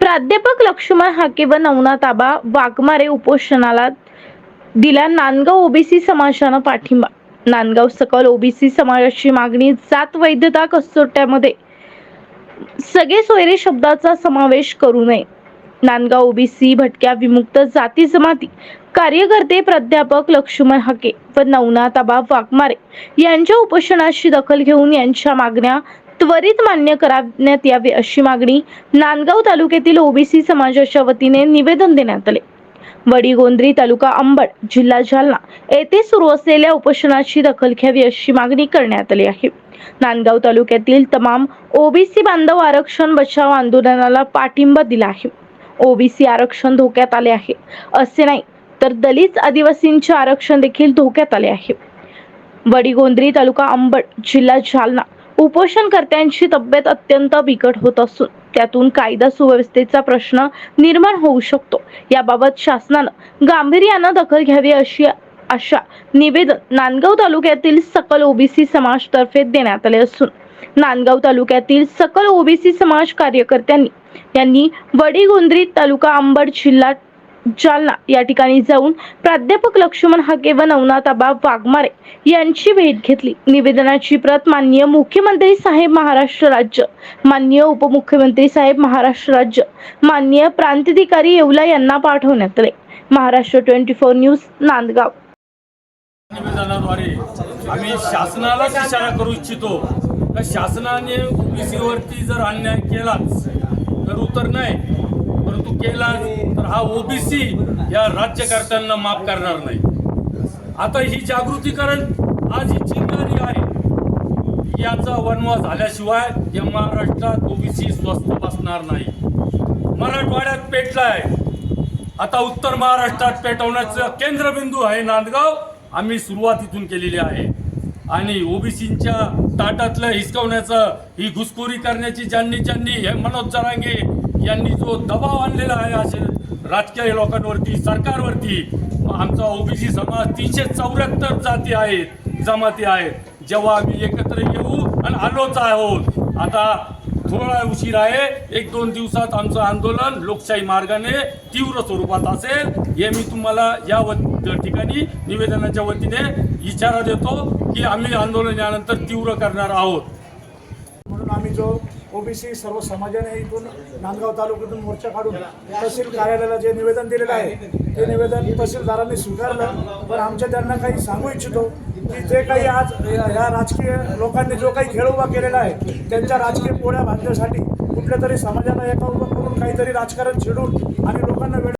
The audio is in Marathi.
प्राध्यापक लक्ष्मण हाके व नवनाथ आबा वाघमारे उपोषणाला दिला नांदगाव ओबीसी समाजानं पाठिंबा. नांदगाव सकल ओबीसी समाजाची मागणी जात वैधता कसोट्यामध्ये. सगळे सोयरे शब्दाचा समावेश करू नये. नांदगाव ओबीसी भटक्या विमुक्त जाती जमाती. कार्यकर्ते प्राध्यापक लक्ष्मण हाके व नवनाथ आबा वाघमारे यांच्या उपोषणाची दखल घेऊन यांच्या मागण्या त्वरित मान्य करण्यात यावे अशी मागणी नांदगाव तालुक्यातील ओबीसी समाजाच्या वतीने निवेदन देण्यात आले. वडीगोंद्री तालुका अंबड जिल्हा जालना येथे सुरू असलेल्या उपोषणाची दखल घ्यावी अशी मागणी करण्यात आली आहे. नांदगाव तालुक्यातील तमाम ओबीसी बांधव आरक्षण बचाव आंदोलनाला पाठिंबा दिला आहे. ओबीसी आरक्षण धोक्यात आले आहे. असे नाही तर दलित आदिवासींचे आरक्षण देखील धोक्यात आले आहे. वडीगोंद्री तालुका अंबड जिल्हा जालना उपोषणकर्त्यांची तब्येत अत्यंत बिकट होत असून त्यातून कायदा सुव्यवस्थेचा प्रश्न निर्माण होऊ शकतो. याबाबत शासनानं गांभीर्यानं दखल घ्यावी अशी आशा निवेदन नांदगाव तालुक्यातील सकल ओबीसी समाज तर्फे देण्यात आले असून नांदगाव तालुक्यातील सकल ओबीसी समाज कार्यकर्त्यांनी यांनी वडीगोंद्री तालुका अंबड जिल्हा जालना. या ठिकाणी जाऊन प्राध्यापक लक्ष्मण हाके व नवनाथाबा वाघमारे यांची भेट घेतली. निवेदनाची प्रत माननीय मुख्यमंत्री साहेब महाराष्ट्र राज्य माननीय उपमुख्यमंत्री साहेब महाराष्ट्र राज्य माननीय प्रांताधिकारी येवला यांना पाठवण्यात आले. Maharashtra twenty four news Nandgaon. निवेदनाद्वारे आम्ही शासनाला इशारा करू इच्छितो. शासनाने ओबीसी वरती जर अन्याय केलाच तर उत्तर नाही. परंतु केला तर हा ओबीसी या राज्यकर्त्यांना माफ करणार नाही. आता ही जागृतीकरण आज ही चिंगारी आहे. याचा वनवा झाल्याशिवाय या महाराष्ट्रात ओबीसी स्वस्थ बसणार नाही. मराठवाड्यात पेटलाय. आता उत्तर महाराष्ट्रात पेटवण्याचं केंद्रबिंदू आहे नांदगाव. आम्ही सुरुवात इथून केलेली आहे. आणि ओबीसींच्या ताटातलं हिसकवण्याचं ही घुसखोरी करण्याची ज्यांनी ज्यांनी हे मनोज जरांगे यांनी जो दबाव आणलेला आहे असे राजकीय लोकांवरती सरकारवरती आमचा ओबीसी समाज तीनशे चौऱ्याहत्तर जाती आहेत जमाती आहेत. जेव्हा आम्ही एकत्र येऊ आणि आलोच आहोत. आता थोडा उशीर आहे. एक दोन दिवसात आमचं आंदोलन लोकशाही मार्गाने तीव्र स्वरूपात असेल. हे मी तुम्हाला या व ठिकाणी निवेदनाच्या वतीने इशारा देतो की आम्ही आंदोलन यानंतर तीव्र करणार आहोत. आम्ही जो ओबीसी सर्व समाजाने इथून नांदगाव तालुक्यातून मोर्चा काढून तहसील कार्यालयाला जे निवेदन दिलेलं आहे ते निवेदन तहसीलदारांनी स्वीकारलं. पण आमच्या त्यांना काही सांगू इच्छितो की जे काही आज या राजकीय लोकांनी जो काही खेळ उभा केलेला आहे त्यांच्या राजकीय पोळ्या बांधण्यासाठी कुठल्या तरी समाजाला एका उभं करून काहीतरी राजकारण छेडून आणि लोकांना वेळ